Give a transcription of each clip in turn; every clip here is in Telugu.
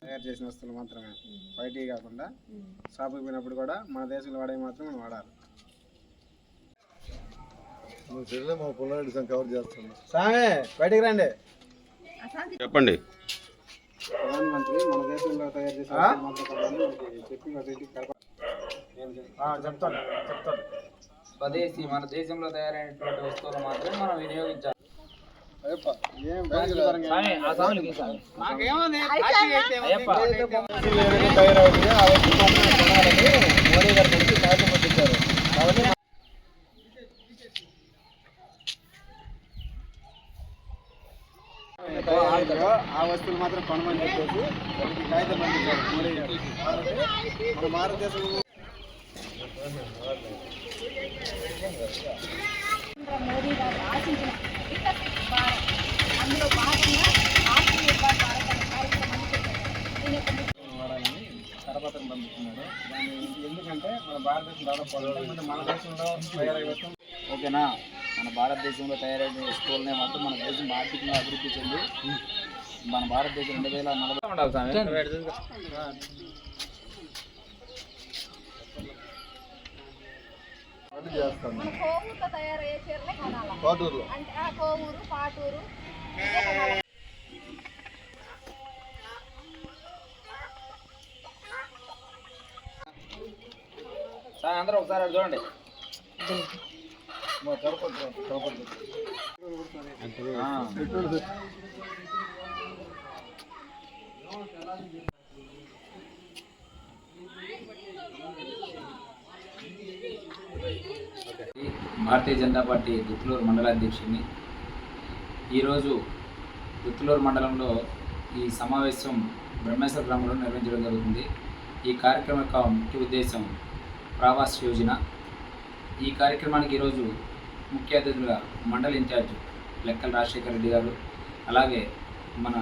తయారు చేసిన వస్తువులు మాత్రమే. బయటివి కాకుండా షాపుకి పోయినప్పుడు కూడా మన దేశంలో వాడేవి మాత్రం మనం వాడాలి. నువ్వు మా పొలాడి కవర్ చేస్తున్నా సామే బయటికి రండి. చెప్పండి. ప్రధానమంత్రి మన దేశంలో తయారు చేసిన చెప్పి చెప్తాను చెప్తాను. స్వదేశీ మన దేశంలో తయారైనటువంటి వస్తువులు మాత్రమే మనం వినియోగించాలి. తయారవుతుందో ఆ వస్తువు మాత్రమే కొనాలని మోడీ గారు కలిసి కార్యక్రమం పెట్టారు కాబట్టి తయారవుతారో ఆ వస్తువులు మాత్రం కొనమని చెప్పేసి వాళ్ళకి కాగితం పంపించారు. మోడీ గారు. మన భారతదేశంలో మోదీ గారు ఆశించిన అందులో భాగంగా కరపత్రం దాన్ని ఎందుకంటే మన భారతదేశం డెవలప్ మన దేశంలో ఓకేనా? మన భారతదేశంలో తయారైన వస్తువులనే మాత్రం మన దేశం ఆర్థికంగా అభివృద్ధి చెంది మన భారతదేశం రెండు వేల నలభై ఉండాలి తయారయ్యే చీరలే కొనాలి? అంటే ఆ కోవూరు పాటూరు అందరూ ఒకసారి చూడండి. భారతీయ జనతా పార్టీ దుత్తులూరు మండలాధ్యక్షుడిని ఈరోజు దుత్తులూరు మండలంలో ఈ సమావేశం బ్రహ్మేశ్వర గ్రామంలో నిర్వహించడం జరుగుతుంది. ఈ కార్యక్రమం యొక్క ముఖ్య ఉద్దేశం ప్రవాస్ యోజన. ఈ కార్యక్రమానికి ఈరోజు ముఖ్య అతిథులుగా మండల ఇన్ఛార్జ్ లెక్కల రాజశేఖర రెడ్డి గారు అలాగే మన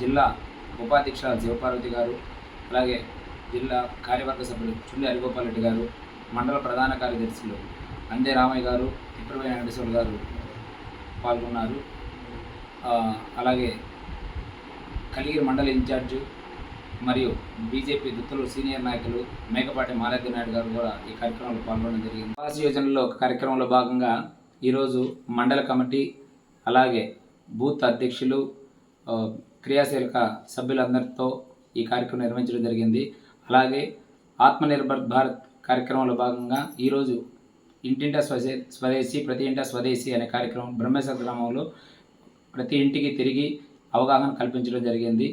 జిల్లా ఉపాధ్యక్ష శివపార్వతి గారు అలాగే జిల్లా కార్యవర్గ సభ్యులు చుండి హరిగోపాల్ రెడ్డి గారు మండల ప్రధాన కార్యదర్శులు అందే రామయ్య గారు ఇప్పుడువై వెంకటేశ్వర గారు పాల్గొన్నారు. అలాగే కలిగిరి మండల ఇన్ఛార్జ్ మరియు బీజేపీ దుత్తులు సీనియర్ నాయకులు మేకపాటి మాలతి నాయుడు గారు కూడా ఈ కార్యక్రమంలో పాల్గొనడం జరిగింది. ఆవాస్ యోజనలో ఒక కార్యక్రమంలో భాగంగా ఈరోజు మండల కమిటీ అలాగే బూత్ అధ్యక్షులు క్రియాశీలక సభ్యులందరితో ఈ కార్యక్రమం నిర్వహించడం జరిగింది. అలాగే ఆత్మనిర్భర్ భారత్ కార్యక్రమంలో భాగంగా ఈరోజు ఇంటింటా స్వదే స్వదేశీ ప్రతి ఇంటా స్వదేశీ అనే కార్యక్రమం బ్రహ్మేశ్వర గ్రామంలో ప్రతి ఇంటికి తిరిగి అవగాహన కల్పించడం జరిగింది.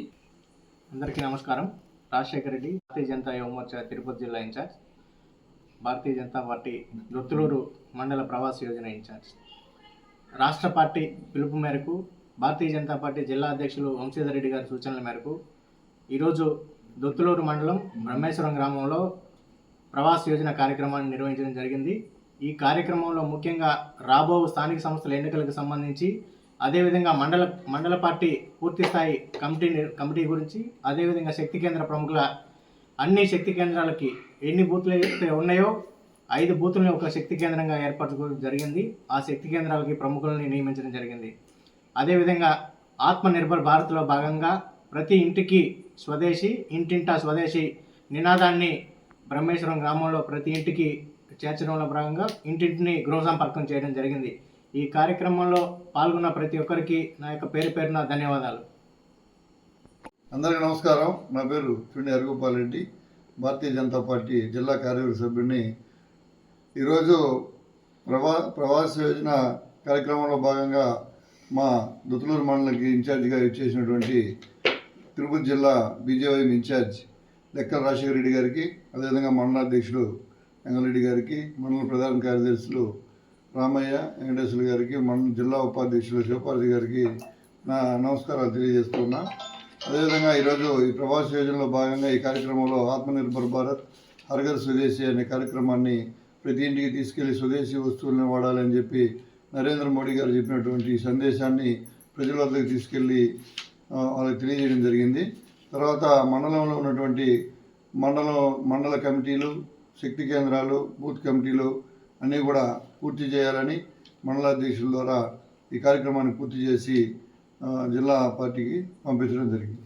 అందరికీ నమస్కారం. రాజశేఖర రెడ్డి భారతీయ జనతా యువమోర్చా తిరుపతి జిల్లా ఇన్ఛార్జ్ భారతీయ జనతా పార్టీ దొత్తులూరు మండల ప్రవాస యోజన ఇన్ఛార్జ్. రాష్ట్ర పార్టీ పిలుపు మేరకు భారతీయ జనతా పార్టీ జిల్లా అధ్యక్షులు వంశీధర్ రెడ్డి గారి సూచనల మేరకు ఈరోజు దొత్తులూరు మండలం బ్రహ్మేశ్వరం గ్రామంలో ప్రవాస్ యోజన కార్యక్రమాన్ని నిర్వహించడం జరిగింది. ఈ కార్యక్రమంలో ముఖ్యంగా రాబో స్థానిక సంస్థల ఎన్నికలకు సంబంధించి అదేవిధంగా మండల మండల పార్టీ పూర్తి స్థాయి కమిటీ కమిటీ గురించి అదేవిధంగా శక్తి కేంద్ర ప్రముఖుల అన్ని శక్తి కేంద్రాలకి ఎన్ని బూత్లు అయితే ఉన్నాయో ఐదు బూతుల్ని ఒక శక్తి కేంద్రంగా ఏర్పరచుకోవడం జరిగింది. ఆ శక్తి కేంద్రాలకి ప్రముఖులని నియమించడం జరిగింది. అదేవిధంగా ఆత్మనిర్భర్ భారత్లో భాగంగా ప్రతి ఇంటికి స్వదేశీ ఇంటింటా స్వదేశీ నినాదాన్ని బ్రహ్మేశ్వరం గ్రామంలో ప్రతి ఇంటికి చేర్చడంలో భాగంగా ఇంటింటిని గృహ సంపర్కం చేయడం జరిగింది. ఈ కార్యక్రమంలో పాల్గొన్న ప్రతి ఒక్కరికి నా యొక్క పేరు పేరున ధన్యవాదాలు. అందరికీ నమస్కారం. నా పేరు చుండి హరిగోపాల్ రెడ్డి. భారతీయ జనతా పార్టీ జిల్లా కార్యవర్గ సభ్యుడిని. ఈరోజు ప్రవా ప్రవాస యోజన కార్యక్రమంలో భాగంగా మా దుతులూరు మండలికి ఇన్ఛార్జిగా ఇచ్చేసినటువంటి తిరుపతి జిల్లా బీజేవై ఇన్ఛార్జ్ లెక్కల రాజశేఖర రెడ్డి గారికి అదేవిధంగా మండలాధ్యక్షుడు రంగారెడ్డి గారికి మండల ప్రధాన కార్యదర్శులు రామయ్య వెంకటేశ్వర గారికి మన జిల్లా ఉపాధ్యక్షులు శివపార్థి గారికి నా నమస్కారాలు తెలియజేస్తున్నా. అదేవిధంగా ఈరోజు ఈ ప్రవాస యోజనలో భాగంగా ఈ కార్యక్రమంలో ఆత్మనిర్భర్ భారత్ హర్ఘర్ స్వదేశీ అనే కార్యక్రమాన్ని ప్రతి ఇంటికి తీసుకెళ్ళి స్వదేశీ వస్తువులను వాడాలని చెప్పి నరేంద్ర మోడీ గారు చెప్పినటువంటి ఈ సందేశాన్ని ప్రజల వద్దకు తీసుకెళ్ళి వాళ్ళకి తెలియజేయడం జరిగింది. తర్వాత మండలంలో ఉన్నటువంటి మండలం మండల కమిటీలు శక్తి కేంద్రాలు బూత్ కమిటీలు అన్నీ కూడా పూర్తి చేయాలని మండలాధ్యక్షుల ద్వారా ఈ కార్యక్రమాన్ని పూర్తి చేసి జిల్లా పార్టీకి పంపించడం జరిగింది.